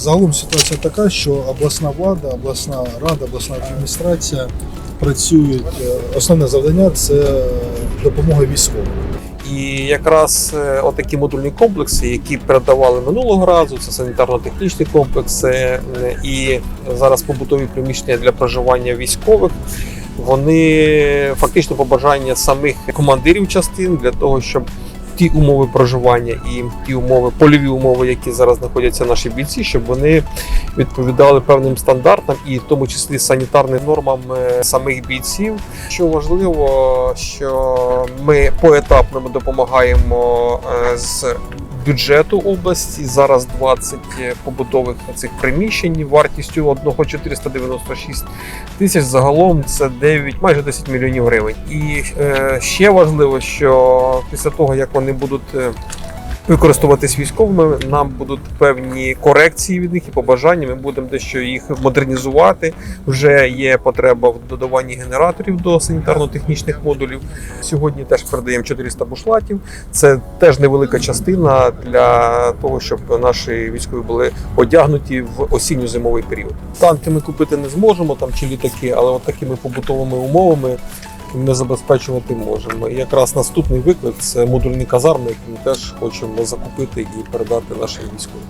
Загалом ситуація така, що обласна влада, обласна рада, обласна адміністрація працюють. е, Основне завдання це допомога військовим. І якраз е, отакі модульні комплекси, які передавали минулого разу, це санітарно-технічні комплекси е, і зараз побутові приміщення для проживання військових. Вони фактично побажання самих командирів частин для того, щоб ті умови проживання і ті умови, польові умови, які зараз знаходяться наші бійці, щоб вони відповідали певним стандартам, і в тому числі санітарним нормам е, самих бійців. Що важливо, що ми поетапно допомагаємо е, з бюджету області. Зараз 20 побутових цих приміщень вартістю одного 496 тисяч. Загалом це 9, майже 10 мільйонів гривень. І е, ще важливо, що після того як вони будуть. Використовуватись військовими, нам будуть певні корекції від них і побажання. Ми будемо дещо їх модернізувати. Вже є потреба в додаванні генераторів до санітарно-технічних модулів. Сьогодні теж передаємо 400 бушлатів. Це теж невелика частина для того, щоб наші військові були одягнуті в осінньо-зимовий період. Танки ми купити не зможемо там чи літаки, але от такими побутовими умовами. Ми забезпечувати можемо. І якраз наступний виклик це модульні казарми, які ми теж хочемо закупити і передати нашим військовим.